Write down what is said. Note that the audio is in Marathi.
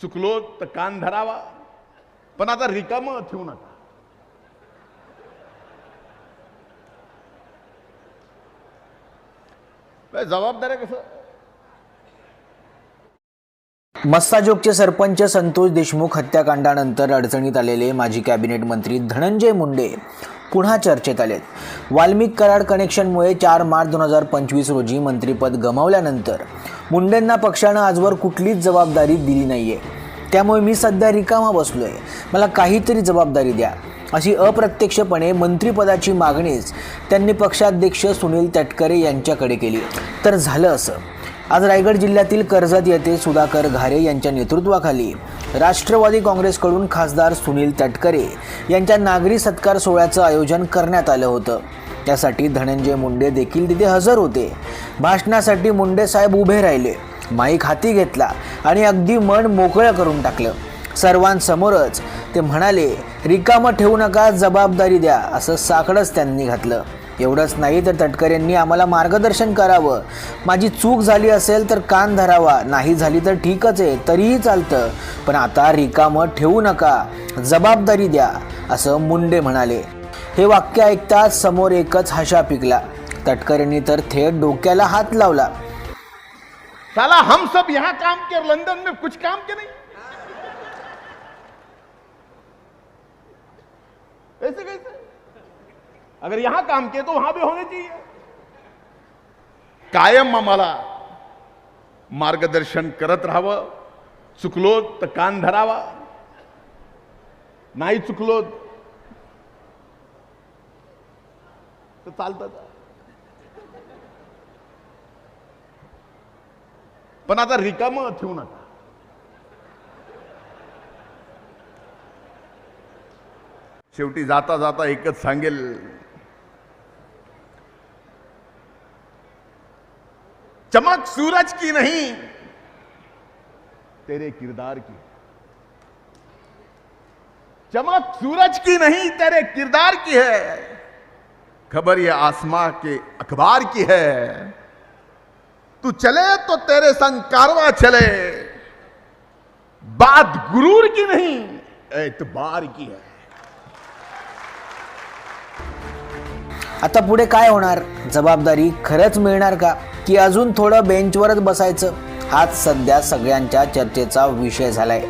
चुकलो तर कान धरावा. पण आता रिकामं ठेवू नका. काय जबाबदाऱ्या कसं? मस्साजोगचे सरपंच संतोष देशमुख हत्याकांडानंतर अडचणीत आलेले माजी कॅबिनेट मंत्री धनंजय मुंडे. पुन्हा चर्चेत आलेत. वाल्मिक कराड कनेक्शनमुळे चार मार्च दोन हजार पंचवीस रोजी मंत्रिपद गमावल्यानंतर मुंडेंना पक्षानं आजवर कुठलीच जबाबदारी दिली नाहीये. त्यामुळे मी सध्या रिकामा बसलो आहे मला काहीतरी जबाबदारी द्या. अशी अप्रत्यक्षपणे मंत्रिपदाची मागणीच त्यांनी पक्षाध्यक्ष सुनील तटकरे यांच्याकडे केली. तर झालं असं. आज रायगड जिल्ह्यातील कर्जत येथे सुधाकर घारे यांच्या नेतृत्वाखाली राष्ट्रवादी काँग्रेसकडून खासदार सुनील तटकरे यांच्या नागरी सत्कार सोहळ्याचं आयोजन करण्यात आलं होतं. त्यासाठी धनंजय मुंडे देखील तिथे हजर होते. भाषणासाठी मुंडे साहेब उभे राहिले माईक हाती घेतला आणि अगदी मन मोकळं करून टाकलं. सर्वांसमोरच ते म्हणाले रिकामं ठेवू नका जबाबदारी द्या असं साकडंच त्यांनी घातलं. एवढंच नाही तर तटकरेंनी आम्हाला मार्गदर्शन करावं. माझी चूक झाली असेल तर कान धरावा नाही झाली तर ठीकच आहे तरीही चालतं. पण आता रिकामं ठेवू नका जबाबदारी द्या असं मुंडे म्हणाले. हे वाक्य ऐकताच समोर एकच हशा पिकला. तटकरेंनी तर थेट डोक्याला हात लावला. साला हम सब यहां काम के लंदन में कुछ काम के नहीं? ऐसे कैसे? अगर यहां काम किए तो वहां भी होने चाहिए। कायम आम्हाला मार्गदर्शन करत राहावं चुकलो तर कान धरावा नाही चुकलो तर चालतं पण आता रिकाम ठेवू नका. शेवटी जाता जाता एकच सांगेल चमक सूरज की नहीं। तेरे किरदार की। चमक सूरज की नहीं तेरे किरदार की है। खबर ये आसमां के अखबार की है। तू चले तो तेरे संग कारवा चले। बात गुरूर की नहीं एतबार की है। आता पुढे काय होणार? जबाबदारी खरंच मिळणार का? की अजून थोडं बेंचवरच बसायचं. हाच सध्या सगळ्यांच्या चर्चेचा विषय झालाय.